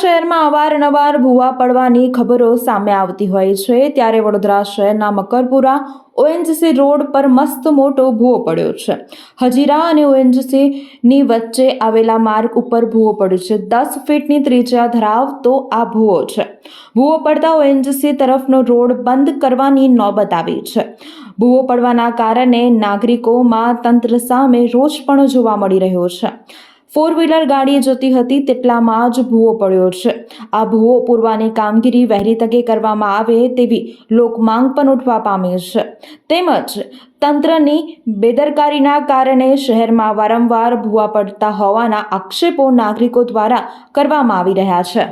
શહેરમાં અવારનવાર ભૂવા પડવાની ખબરો સામે આવતી હોય છે. ત્યારે વડોદરા શહેરના મકરપુરા ઓએનજીસી રોડ પર મસ્ત મોટો ભૂવો પડ્યો છે. હજીરા અને ઓએનજીસીની વચ્ચે આવેલા માર્ગ ઉપર ભૂવો પડ્યો છે. દસ ફીટની ત્રિજ્યા ધરાવતો આ ભૂવો છે. ભૂવો પડતા ઓએનજીસી તરફનો રોડ બંધ કરવાની નોબત આવી છે. ભૂવો પડવાના કારણે નાગરિકોમાં તંત્ર સામે રોષ પણ જોવા મળી રહ્યો છે. ફોર વ્હીલર ગાડી જતી હતી, તેટલામાં જ ભૂવો પડ્યો છે. આ ભૂવો પૂરવાની કામગીરી વહેલી તકે કરવામાં આવે તેવી લોકમાંગ પણ ઉઠવા પામી છે. તેમજ તંત્રની બેદરકારીના કારણે શહેરમાં વારંવાર ભૂવા પડતા હોવાના આક્ષેપો નાગરિકો દ્વારા કરવામાં આવી રહ્યા છે.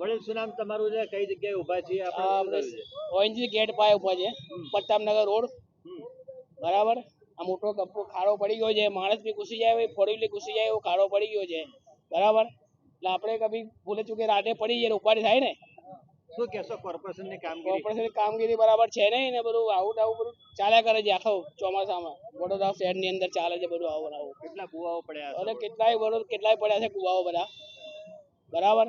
વડીલ શું નામ તમારું છે કઈ જગ્યાએ ઊભા છીએ આપણે? ઓએનજી ગેટ પાસે ઊભા છે પ્રતાપનગર રોડ. બરાબર? આ મોટો ગપ્પો ખાડો પડી ગયો છે માણસ બી ઘૂસી જાય ફોર વ્હીલર ઘૂસી જાય એવો ખાડો પડી ગયો છે. બરાબર? એટલે આપણે કભી ભૂલે ચૂકે રાતે પડી જાય ઉપાડી થાય ને. શું કહેશો કોર્પોરેશનની કામગીરી? કોર્પોરેશનની કામગીરી બરાબર છે નહીં ને બધું આવું આવું બધું ચાલ્યા કરે છે આખો ચોમાસામાં. વડોદરા શહેરની અંદર ચાલે છે બધું આવું આવું. કેટલા કુવાઓ પડ્યા અને કેટલાય વડો કેટલાય પડ્યા છે કુવાઓ બધા. બરાબર?